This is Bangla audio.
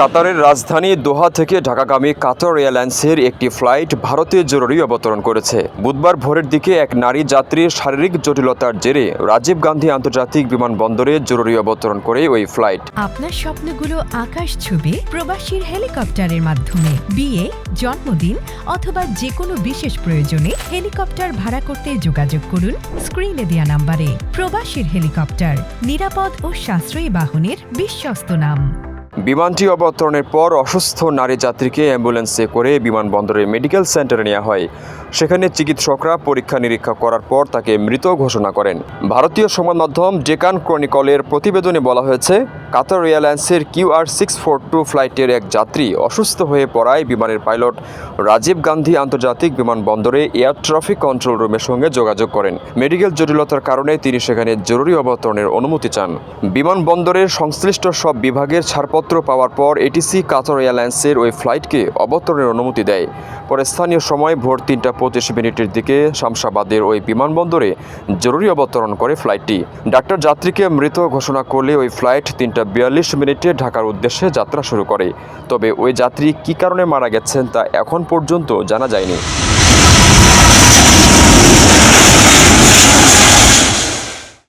কাতারের রাজধানী দোহা থেকে ঢাকাগামী কাতার এয়ারলাইন্সের একটি ফ্লাইট ভারতে জরুরি অবতরণ করেছে। বুধবার ভোরের দিকে এক নারী যাত্রীর শারীরিক জটিলতার জেরে রাজীব গান্ধী আন্তর্জাতিক বিমানবন্দরে জরুরি অবতরণ করে ওই ফ্লাইট। আপনার স্বপ্নগুলো আকাশ ছুবে প্রবাসীর হেলিকপ্টারের মাধ্যমে। বিয়ে, জন্মদিন অথবা যে কোনো বিশেষ প্রয়োজনে হেলিকপ্টার ভাড়া করতে যোগাযোগ করুন স্ক্রিনে দেওয়া নাম্বারে। প্রবাসীর হেলিকপ্টার, নিরাপদ ও সাশ্রয়ী বাহনের বিশ্বস্ত নাম। বিমানটি অবতরণের পর অসুস্থ নারী যাত্রীকে অ্যাম্বুলেন্সে করে বিমানবন্দরের মেডিকেল সেন্টারে নেওয়া হয়। সেখানে চিকিৎসকরা পরীক্ষা নিরীক্ষা করার পর তাকে মৃত ঘোষণা করেন। ভারতীয় সংবাদ মাধ্যম ডেকান ক্রনিকলের প্রতিবেদনে বলা হয়েছে, কাতার এয়ারলাইন্সের কিউআর সিক্স ফোর টু ফ্লাইটের এক যাত্রী অসুস্থ হয়ে পড়ায় বিমানের পাইলট রাজীব গান্ধী আন্তর্জাতিক বিমানবন্দরে এয়ার ট্রাফিক কন্ট্রোল রুমের সঙ্গে যোগাযোগ করেন। মেডিকেল জটিলতার কারণে তিনি সেখানে জরুরি অবতরণের অনুমতি চান। বিমানবন্দরের সংশ্লিষ্ট সব বিভাগের ছাড়পত্র পাওয়ার পর এটিসি কাতার এয়ারলাইন্সের ওই ফ্লাইটকে অবতরণের অনুমতি দেয়। পরে স্থানীয় সময় ভোর তিনটা পঁচিশ মিনিটের দিকে শামসাবাদের ওই বিমানবন্দরে জরুরি অবতরণ করে ফ্লাইটটি। ডাক্তার যাত্রীকে মৃত ঘোষণা করলে ওই ফ্লাইট তিনটা বিয়াল্লিশ মিনিটে ঢাকার উদ্দেশ্যে যাত্রা শুরু করে। তবে ওই যাত্রী কী কারণে মারা গেছেন তা এখন পর্যন্ত জানা যায়নি।